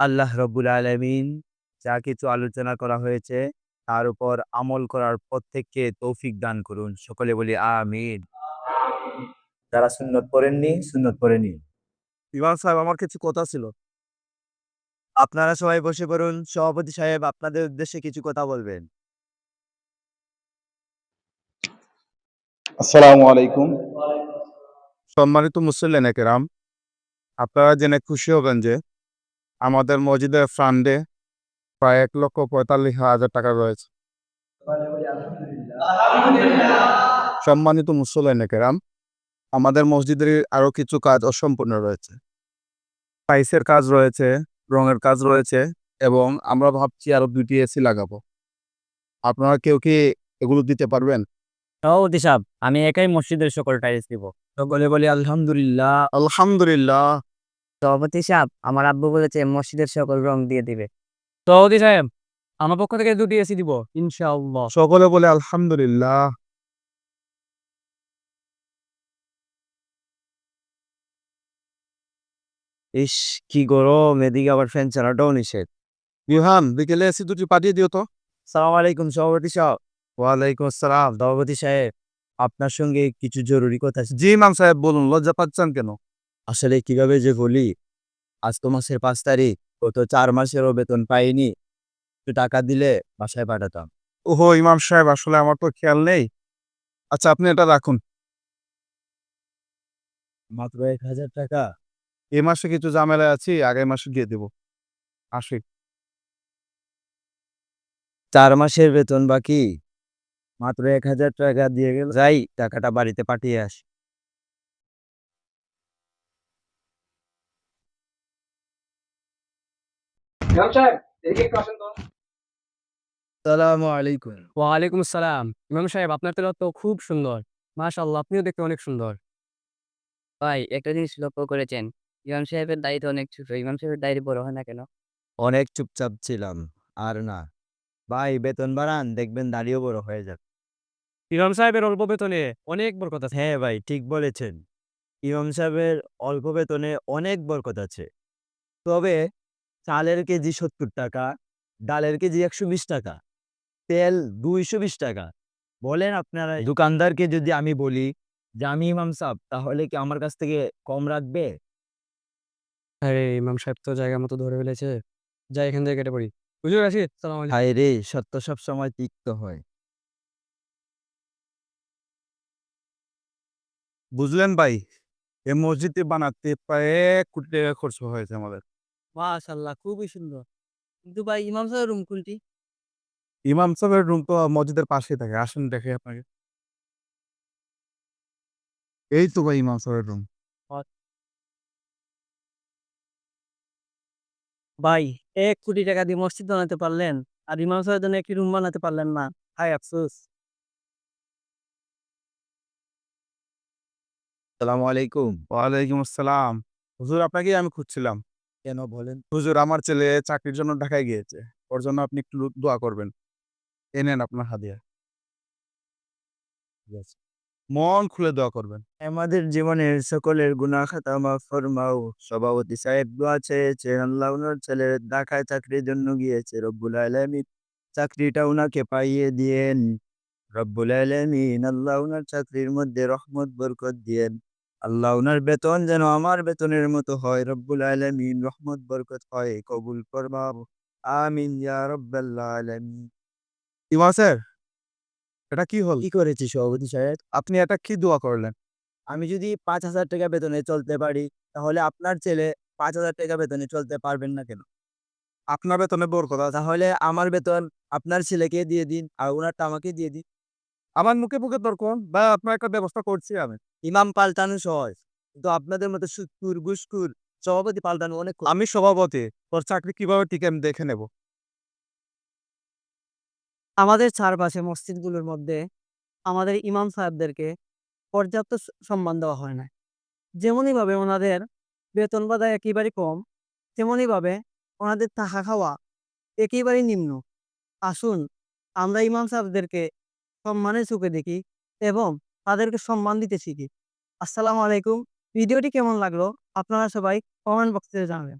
আল্লাহ রব্বুল আলামিন যা কিছু আলোচনা করা হয়েছে তার উপর আমল করার প্রত্যেককে তৌফিক দান করুন। সকলে বলি আমিন। যারা সুন্নত পড়েননি সুন্নত পড়েনি ইমাম সাহেব আমার কিছু কথা ছিল। আপনারা সবাই বসে পড়ুন। সভাপতি সাহেব আপনাদের উদ্দেশ্যে কিছু কথা বলবেন। আসসালামু আলাইকুম। সম্মানিত মুসল্লেন কেরাম আপনারা জেনে খুশি হবেন যে আমাদের মসজিদের ফান্ডে প্রায় এক লক্ষ পঁয়তাল্লিশ হাজার টাকা রয়েছে। সম্মানিত মুসল্লেন কেরাম আমাদের মসজিদের আরও কিছু কাজ অসম্পূর্ণ রয়েছে। টাইসের কাজ রয়েছে রঙের কাজ রয়েছে এবং আমরা ভাবছি আরও দুটি এসি লাগাবো। আপনারা কেউ কি এগুলো দিতে পারবেন? সভাপতি সাহেব আমি একাই মসজিদের সকল টাইলস দিব। সকলে বলি আলহামদুলিল্লাহ। আলহামদুলিল্লাহ। সভাপতি সাহেব আমার আব্বু বলেছে মসজিদের সকল রং দিয়ে দিবে। সভাপতি সাহেব আমার পক্ষ থেকে দুটি এসি দিব ইনশাআল্লাহ। সকলে বলে আলহামদুলিল্লাহ। ইস কি গরম এদিকে আবার ফ্যান চালাটাও নিষেধ। বিহান বিকেলে এসি দুটি পাঠিয়ে দিও তো। সালাম আলাইকুম সভাপতি সাহেব। ওয়ালাইকুম আসসালাম। সভাপতি সাহেব আপনার সঙ্গে কিছু জরুরি কথা আছে? জি ইমাম সাহেব বলুন লজ্জা পাচ্ছেন কেন? আসলে কীভাবে যে বলি আজ তো মাসের পাঁচ তারিখ ও তো চার মাসেরও বেতন পাইনি একটু টাকা দিলে বাসায় পাঠাতাম। ওহো ইমাম সাহেব আসলে আমার তো খেয়াল নেই। আচ্ছা আপনি এটা রাখুন। মাত্র এক হাজার টাকা? এ মাসে কিছু ঝামেলা আছি আগের মাসে দিয়ে দেব। আসি। চার মাসের বেতন বাকি। মাত্র এক হাজার টাকা দিয়ে গেল যাই টাকাটা বাড়িতে পাঠিয়ে আসি। সালামু আলাইকুম ওয়ালাইকুম আসসালাম ইমাম সাহেব আপনার তেলাওয়াত তো খুব সুন্দর মাশাআল্লাহ আপনিও দেখতে অনেক সুন্দর ভাই একটা জিনিস লক্ষ্য করেছেন ইমাম সাহেবের দাড়ি তো অনেক ছোট ইমাম সাহেবের দাড়ি বড় হয় না কেন অনেক চুপচাপ ছিলাম আর না ভাই বেতন বাড়ান দেখবেন দাঁড়িয়েও বড় হয়ে যাবে ইমাম সাহেবের অল্প বেতনে অনেক বরকত আছে হ্যাঁ ভাই ঠিক বলেছেন ইমাম সাহেবের অল্প বেতনে অনেক বরকত আছে তবে চালের কেজি সত্তর টাকা ডালের কেজি একশো বিশ টাকা তেল দুইশো বিশ টাকা। বলেন আপনারা দোকানদারকে যদি আমি বলি যে আমি ইমাম সাহেব তাহলে কি আমার কাছ থেকে কম রাখবে? আরে ইমাম সাহেব তো জায়গা মতো ধরে ফেলেছে। যাই এখান থেকে কেটে পড়ি। বুঝতে পারছি সালাম আলাইকুম। হায় রে সত্য সব সময় তিক্ত হয়। বুঝলেন ভাই এই মসজিদটি বানাতে প্রায় এক কোটি টাকা খরচ হয়েছে আমাদের। মাশাআল্লাহ খুবই সুন্দর। কিন্তু ভাই ইমাম সাহেবের রুম কোনটি? ইমাম সাহেবের রুম তো মসজিদের পাশেই থাকে আসেন দেখে আপনাকে। এই তো ভাই ইমাম সাহেবের রুম ভাই এক কোটি টাকা দিয়ে মসজিদ বানাতে পারলেন আর ইমাম সাহেবের জন্য একটি রুম বানাতে পারলেন না। হাই আফসোস। সালামু আলাইকুম। ওয়ালাইকুম আসসালাম। হুজুর আপনাকে আমি খুঁজছিলাম। কেন বলেন? হুজুর আমার ছেলে চাকরির জন্য ঢাকায় গিয়েছে। ওর জন্য আপনি একটু দোয়া করবেন। এ নেন আপনার হাদিয়া। মন খুলে দোয়া করবেন। আমাদের জীবনের সকলের গুনাহ খাতা মাফ ফরমাও। সভাপতি সাহেব দোয়া চেয়েছেন আল্লাহ ওনার ছেলের ঢাকায় চাকরির জন্য গিয়েছে। রব্বুল আলমিন চাকরিটা ওনাকে পাইয়ে দিয়েন। রব্বুল আলমিন আল্লাহ ওনার চাকরির মধ্যে রহমত বরকত দিয়েন। আল্লাহ ওনার বেতন যেন আমার বেতনের মতো হয়। রব্বুল আলমিন রহমত বরকত হয় কবুল ফরমাও। আমিন ইয়া আলামিন। স্যার? এটা কি হল? কি করেছি সভাপতি সাহেব? আপনি এটা কি দোয়া করলেন? আমি যদি পাঁচ হাজার টাকা বেতনে চলতে পারি তাহলে আপনার ছেলে পাঁচ হাজার টাকা বেতনে চলতে পারবেন না কেন? আপনার বেতনে বরকত আছে। তাহলে আমার বেতন আপনার ছেলেকে দিয়ে দিন আর ওনারটা আমাকে দিয়ে দিন। আমার মুখে মুখে তর্ক বা আপনার একটা ব্যবস্থা করছি আমি। ইমাম পাল্টানো সহজ। কিন্তু আপনাদের মতো সুৎকুর গুসকুর সভাপতি পাল্টানো অনেক আমি সভাপতি। তোর চাকরি কীভাবে টিকে আমি দেখে নেব? আমাদের চারপাশে মসজিদগুলোর মধ্যে আমাদের ইমাম সাহেবদেরকে পর্যাপ্ত সম্মান দেওয়া হয় না যেমনইভাবে ওনাদের বেতন বাধা একেবারে কম তেমনইভাবে ওনাদের থাকা খাওয়া একেবারেই নিম্ন। আসুন আমরা ইমাম সাহেবদেরকে সম্মানের চোখে দেখি এবং তাদেরকে সম্মান দিতে শিখি। আসসালামু আলাইকুম। ভিডিওটি কেমন লাগল? আপনারা সবাই কমেন্ট বক্সে জানাবেন।